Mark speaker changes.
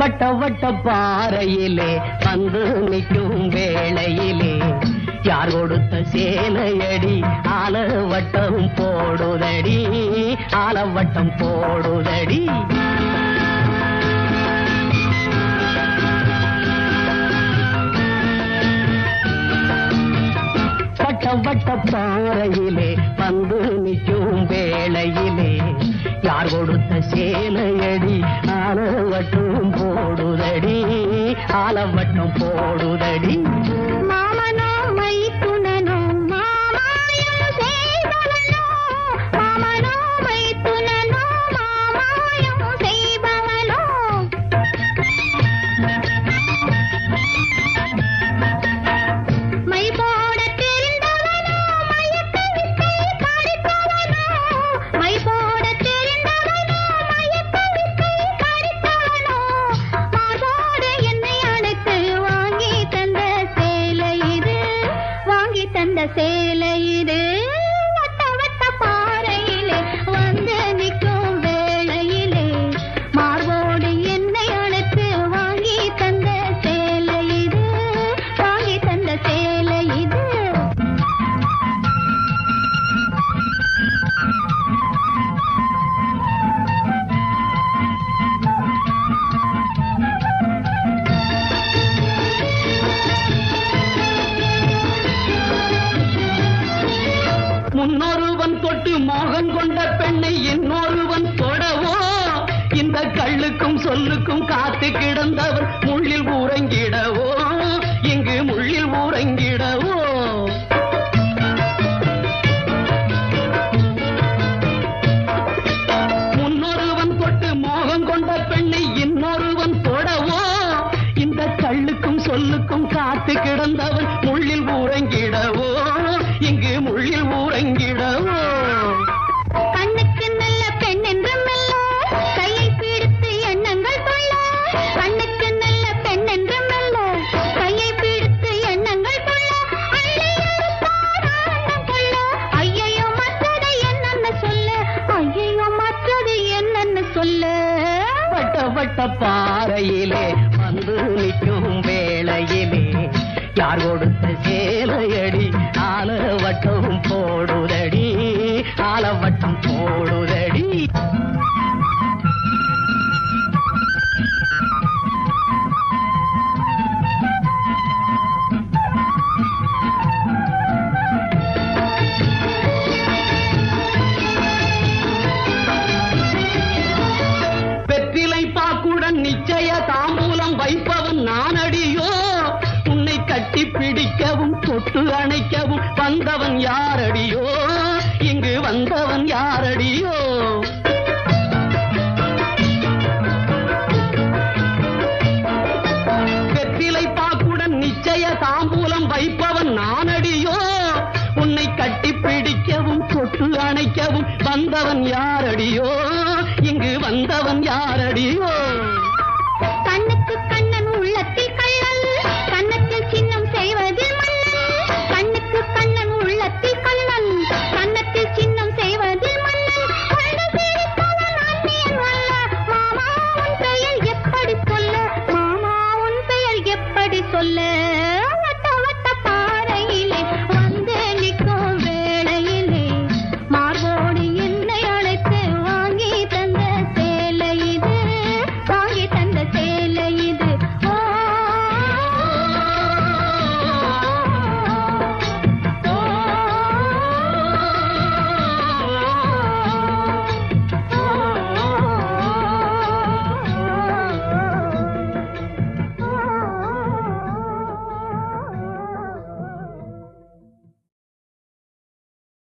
Speaker 1: வட்ட வட்ட பாறையிலே வந்து நிற்கும் வேளையிலே யார் கொடுத்த சேலையடி ஆலவட்டம் போடுதடி ஆலவட்டம் போடுதடி. வட்ட வட்ட பாறையிலே வந்து நிற்கும் வேளையிலே யார் கொடுத்த சேலையடி ஆலவட்டம் போடுதடி ஆலவட்டம் போடுதடி.
Speaker 2: வாங்கி
Speaker 1: உன்னொருவன் தொட்டு மோகம் கொண்ட பெண்ணை இன்னொருவன் தொடவோ? இந்த கள்ளுக்கும் சொல்லுக்கும் காத்து கிடந்தவர் முள்ளில் உறங்கிடவோ இங்கு முள்ளில் உறங்கிடவோ முன்னொருவன் தொட்டு மோகம் கொண்ட பெண்ணை இன்னொருவன் தொடவோ? இந்த கள்ளுக்கும் சொல்லுக்கும் காத்து கிடந்தவன் வட்ட பாறையிலே வந்து நிற்கும் வேளையிலே. யார் கொடுத்த சேலையடி? ஆலவட்டம் போடுதடி. ஆலவட்டம் போடுதடி. பிடிக்கவும் தொட்டு அணைக்கவும் வந்தவன் யாரடியோ? இங்கு வந்தவன் யாரடியோ? வெற்றிலை பாக்குடன் நிச்சய தாம்பூலம் வைப்பவன் நானடியோ? உன்னை கட்டி பிடிக்கவும் தொட்டு அணைக்கவும் வந்தவன் யாரடியோ? இங்கு வந்தவன் யாரடியோ
Speaker 2: சொல்ல